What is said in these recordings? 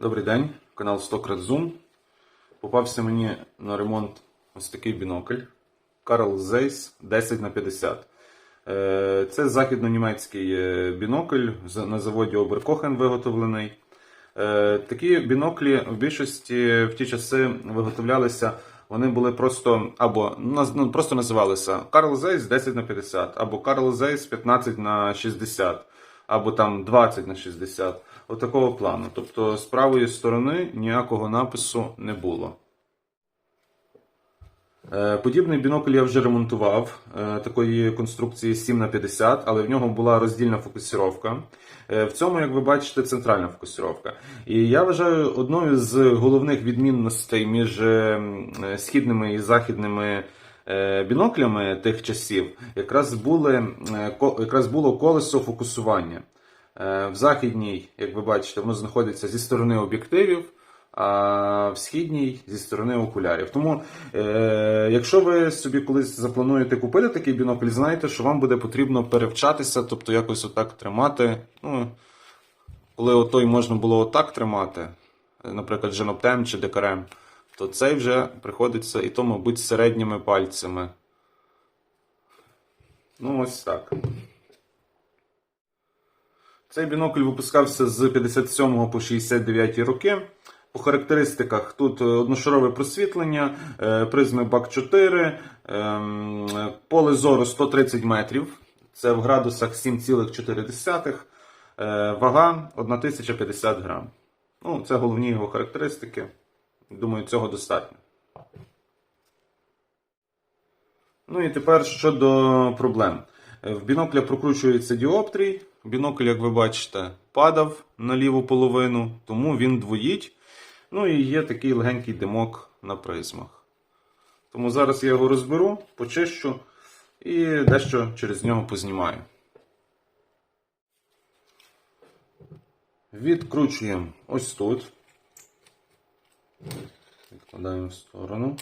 Добрий день, канал 100 крат Zoom. Попався мені на ремонт ось такий бінокль Carl Zeiss 10 на 50 Е, Це західно-німецький е, бінокль на заводі Оберкохен виготовлений. Е, Такі біноклі в більшості в ті часи виготовлялися. Вони були просто або ну, просто називалися Carl Zeiss 10 на 50 або Carl Zeiss 15 на 60 або там 20 на 60. Отакого плану. Тобто з правої сторони ніякого напису не було. Е, Подібний бінокль я вже ремонтував е, такої конструкції 7 на 50 але в нього була роздільна фокусировка. Е, В цьому, як ви бачите, центральна фокусировка. І я вважаю одною з головних відмінностей між східними і західними біноклями тих часів якраз, були, якраз було колесо фокусування. Е, В західній, як ви бачите, воно знаходиться зі сторони об'єктивів, а в східній зі сторони окулярів. Тому, е, якщо ви собі колись заплануєте купити такий бінокль, знайте, що вам буде потрібно перевчатися, тобто якось отак тримати. Ну, коли отой можна було отак тримати, наприклад, женоптем чи декарем, то цей вже приходиться і то, мабуть, середніми пальцями. Ну, ось так. Цей бінокль випускався з 57 по 69 роки. По характеристиках тут е, одношарове просвітлення, е, призми БАК-4, ем, поле зору 130 метрів, це в градусах 7,4, е, вага 1050 грам. Ну, це головні його характеристики. Думаю, цього достатньо. Ну і тепер щодо проблем. В бінокля прокручується діоптрій. Бінокль, як ви бачите, падав на ліву половину, тому він двоїть. Ну і є такий легенький димок на призмах. Тому зараз я його розберу, почищу і дещо через нього познімаю. Відкручуємо ось тут. Відкладаємо в сторону.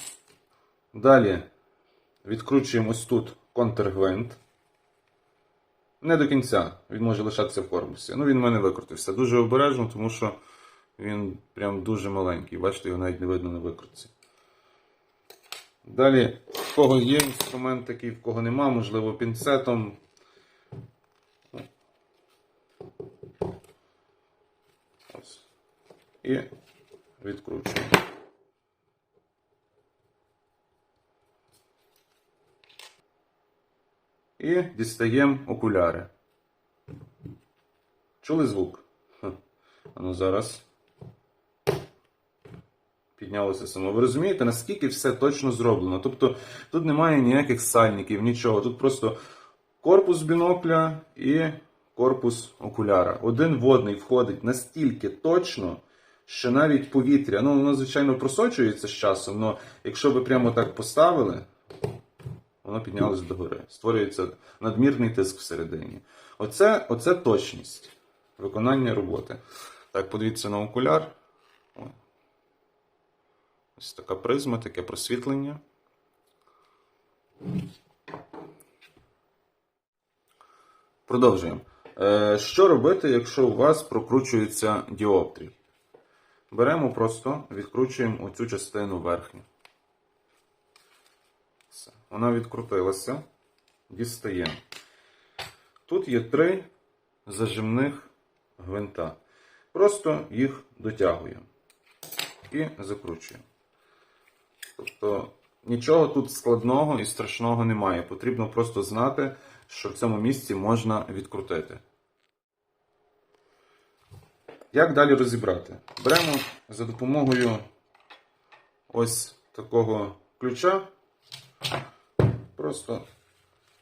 Далі відкручуємо ось тут контргвинт. Не до кінця, він може лишатися в корпусі. Ну, він в мене викрутився. Дуже обережно, тому що він прям дуже маленький. Бачите, його навіть не видно на викрутці. Далі, в кого є інструмент такий, в кого нема, можливо, пінцетом. Ось. І відкручуємо. І дістаємо окуляри. Чули звук? Ха. Ну зараз. Піднялося само. Ви розумієте, наскільки все точно зроблено? Тобто тут немає ніяких сальників, нічого. Тут просто корпус бінокля і корпус окуляра. Один водний входить настільки точно, що навіть повітря, ну воно, звичайно, просочується з часом, але якщо ви прямо так поставили, воно піднялося догори. Створюється надмірний тиск всередині. Оце, оце точність виконання роботи. Так, подивіться на окуляр. Ось така призма, таке просвітлення. Продовжуємо. Е, що робити, якщо у вас прокручується діоптрій? Беремо просто, відкручуємо оцю частину верхню. Вона відкрутилася. Дістаємо. Тут є три зажимних гвинта. Просто їх дотягуємо і закручуємо. Тобто нічого тут складного і страшного немає. Потрібно просто знати, що в цьому місці можна відкрутити. Як далі розібрати? Беремо за допомогою ось такого ключа. Просто,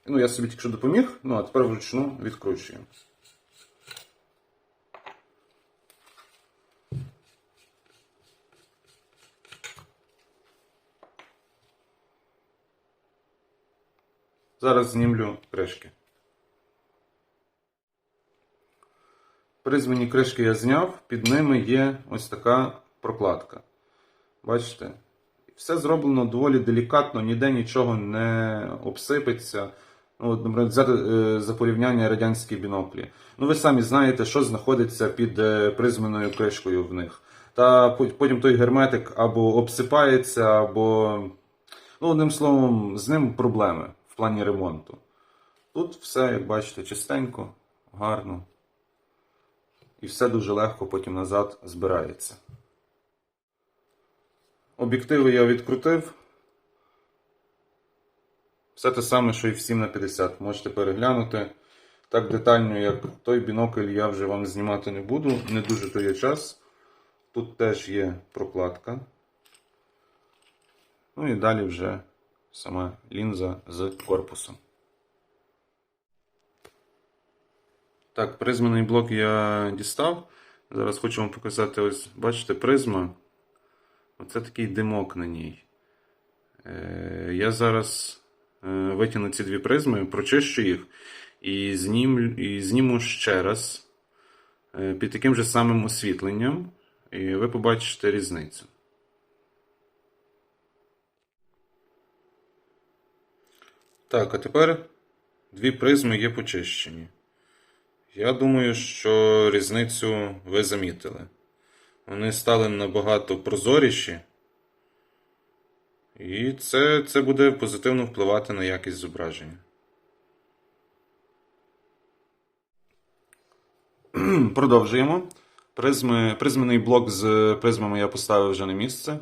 ну, я собі тільки допоміг, ну а тепер вручну відкручуємо. Зараз знімлю кришки. Призвані кришки я зняв, під ними є ось така прокладка. Бачите? Все зроблено доволі делікатно, ніде нічого не обсипеться. Ну, от, наприклад, взяти е, за порівняння радянські біноклі. Ну, ви самі знаєте, що знаходиться під е, призменою кришкою в них. та потім той герметик або обсипається, або, ну, одним словом, з ним проблеми в плані ремонту. Тут все, як бачите, чистенько, гарно. І все дуже легко потім назад збирається. Об'єктиви я відкрутив. Все те саме, що і в 7 на 50. Можете переглянути. Так детально, як той бінокль, я вже вам знімати не буду. Не дуже то є час. Тут теж є прокладка. Ну і далі вже сама лінза з корпусом. Так, призмений блок я дістав. Зараз хочу вам показати, ось, бачите, призма. Оце такий димок на ній. Е, я зараз е, витягну ці дві призми, прочищу їх і, знім, і зніму ще раз е, під таким же самим освітленням, і ви побачите різницю. Так, а тепер дві призми є почищені. Я думаю, що різницю ви замітили. Вони стали набагато прозоріші, і це, це буде позитивно впливати на якість зображення. Продовжуємо. Призми, призмений блок з призмами я поставив вже на місце.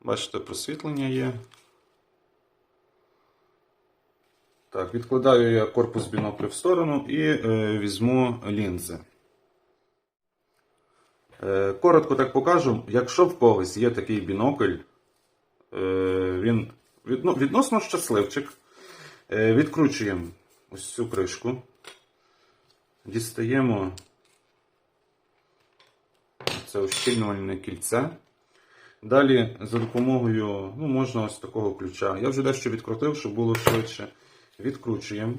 Бачите, просвітлення є. Так, відкладаю я корпус бінокля в сторону і е, візьму лінзи. Е, коротко так покажу, якщо в когось є такий бінокль, е, він відносно щасливчик. Е, відкручуємо ось цю кришку, дістаємо це ущільнювальне кільце. Далі за допомогою, ну, можна ось такого ключа. Я вже дещо відкрутив, щоб було швидше. Відкручуємо.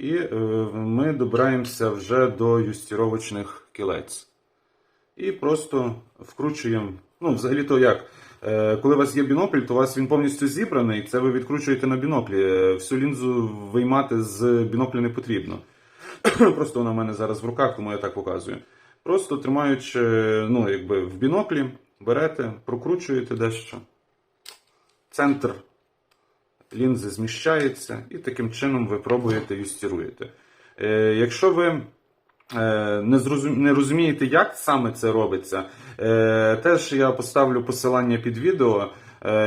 І е, ми добираємося вже до юстіровочних кілець. І просто вкручуємо. Ну, взагалі-то як? Е, коли у вас є бінокль, то у вас він повністю зібраний, це ви відкручуєте на біноклі. Е, Всю лінзу виймати з бінокля не потрібно. Просто вона в мене зараз в руках, тому я так показую. Просто тримаючи ну, якби в біноклі, берете, прокручуєте дещо. Центр лінзи зміщається, і таким чином ви пробуєте юстіруєте. Е, якщо ви е, не, розумієте, як саме це робиться, е, теж я поставлю посилання під відео.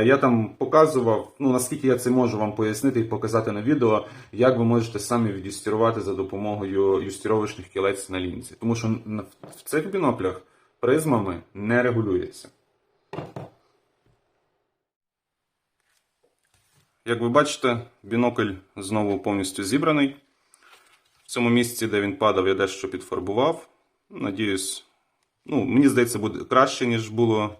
Я там показував, ну наскільки я це можу вам пояснити і показати на відео, як ви можете самі відюстірувати за допомогою юстіровочних кілець на лінзі. Тому що в цих біноклях призмами не регулюється. Як ви бачите, бінокль знову повністю зібраний. В цьому місці, де він падав, я дещо підфарбував. Надіюсь, ну, мені здається, буде краще, ніж було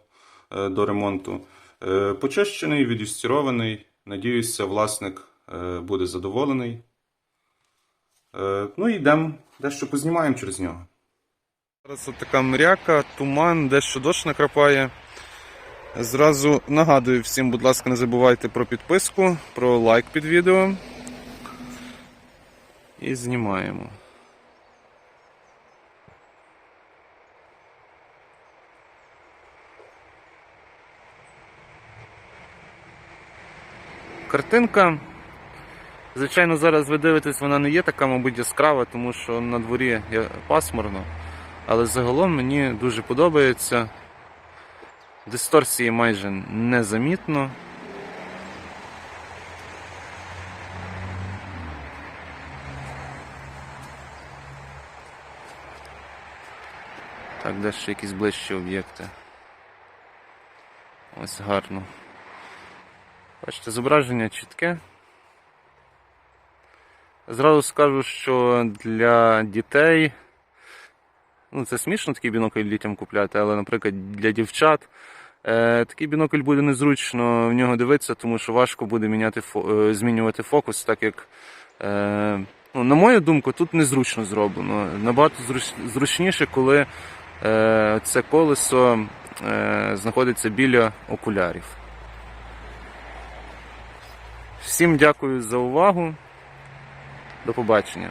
е, до ремонту. Е, почищений, відюстірований. Надіюся, власник е, буде задоволений. Ну і йдемо, дещо познімаємо через нього. Зараз така мряка, туман, дещо дощ накрапає. Зразу нагадую всім, будь ласка, не забувайте про підписку, про лайк під відео. І знімаємо. Картинка. Звичайно, зараз ви дивитесь, вона не є така, мабуть, яскрава, тому що на дворі пасмурно. Але загалом мені дуже подобається. Дисторсії майже незамітно. Так, дещо якісь ближчі об'єкти. Ось гарно. Бачите, зображення чітке. Зразу скажу, що для дітей Ну, це смішно такий бінокль дітям купляти, але, наприклад, для дівчат е, такий бінокль буде незручно в нього дивитися, тому що важко буде міняти, фо- е, змінювати фокус, так як, е, ну, на мою думку, тут незручно зроблено. Набагато зруч- зручніше, коли е, це колесо е, знаходиться біля окулярів. Всім дякую за увагу. До побачення.